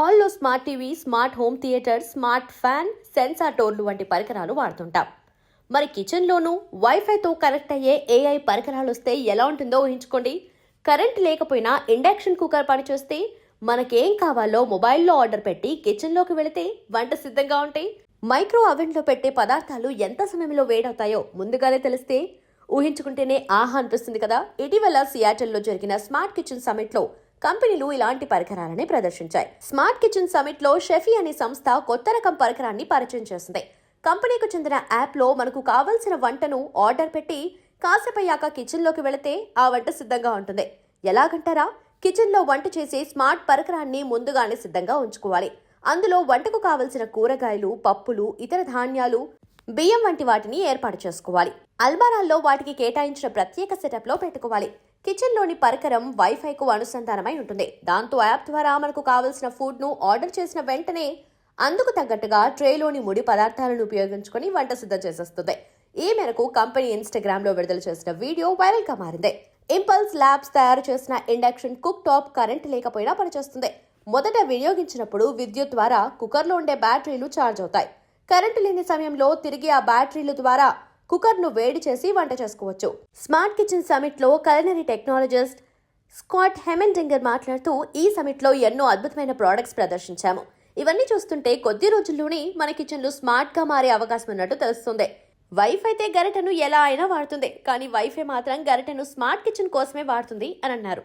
హాల్లో smart TV smart home theater smart fan sensor టోర్లు వంటి పరికరాలు వాడుతుంటాం. మరి కిచెన్లోనూ వైఫైతో కనెక్ట్ అయ్యే ఏఐ పరికరాలు వస్తే ఎలా ఉంటుందో ఊహించుకోండి. కరెంట్ లేకపోయినా ఇండక్షన్ కుక్కర్ పనిచేస్తే మనకేం కావాలో మొబైల్లో ఆర్డర్ పెట్టి కిచెన్లోకి వెళితే వంట సిద్ధంగా ఉంటాయి. మైక్రో అవెన్లో పెట్టే పదార్థాలు ఎంత సమయంలో వేడవుతాయో ముందుగానే తెలిస్తే ఊహించుకుంటేనే ఆహా అనిపిస్తుంది కదా. ఇటీవల సియాటల్లో జరిగిన స్మార్ట్ కిచెన్ సమిట్లో కంపెనీలు ఇలాంటి పరికరాలని ప్రదర్శించాయి. స్మార్ట్ కిచెన్ సమిట్లో షెఫీ అనే సంస్థ కొత్త రకం పరికరాన్ని పరిచయం చేసింది. కంపెనీకి చెందిన యాప్లో మనకు కావలసిన వంటను ఆర్డర్ పెట్టి కాసేపయ్యాక కిచెన్లోకి వెళితే ఆ వంట సిద్ధంగా ఉంటుంది. ఎలాగంటారా? కిచెన్లో వంట చేసే స్మార్ట్ పరికరాన్ని ముందుగానే సిద్ధంగా ఉంచుకోవాలి. అందులో వంటకు కావలసిన కూరగాయలు పప్పులు ఇతర ధాన్యాలు బియ్యం వంటి వాటిని ఏర్పాటు చేసుకోవాలి. అల్మారాల్లో వాటికి కేటాయించిన ప్రత్యేక సెటప్లో పెట్టుకోవాలి. కిచెన్లోని పరికరం వైఫైకు అనుసంధానమై ఉంటుంది. దాంతో యాప్ ద్వారా మనకు కావలసిన ఫుడ్ను ఆర్డర్ చేసిన వెంటనే అందుకు తగ్గట్టుగా ట్రేలోని ముడి పదార్థాలను ఉపయోగించుకొని వంట సిద్ధం చేసేస్తుంది. ఈ మేరకు కంపెనీ ఇన్స్టాగ్రామ్లో విడుదల చేసిన వీడియో వైరల్గా మారింది. ఇంపల్స్ ల్యాబ్స్ తయారు చేసిన ఇండక్షన్ కుక్ టాప్ కరెంట్ లేకపోయినా పనిచేస్తుంది. మొదట వినియోగించినప్పుడు విద్యుత్ ద్వారా కుక్కర్లో ఉండే బ్యాటరీలు ఛార్జ్ అవుతాయి. కరెంటు లేని సమయంలో తిరిగి ఆ బ్యాటరీల ద్వారా కుక్కర్ను వేడి చేసి వంట చేసుకోవచ్చు. స్మార్ట్ కిచెన్ సమిట్లో కలనరీ టెక్నాలజిస్ట్ స్కాట్ హెమెండింగర్ మాట్లాడుతూ ఈ సమిట్లో ఎన్నో అద్భుతమైన ప్రోడక్ట్స్ ప్రదర్శించాము. ఇవన్నీ చూస్తుంటే కొద్ది రోజుల్లోనే మన కిచెన్లు స్మార్ట్గా మారే అవకాశం ఉన్నట్టు తెలుస్తుంది. వైఫ్ అయితే గరిటెను ఎలా అయినా వాడుతుంది కానీ వైఫై మాత్రం గరిటెను స్మార్ట్ కిచెన్ కోసమే వాడుతుంది అని అన్నారు.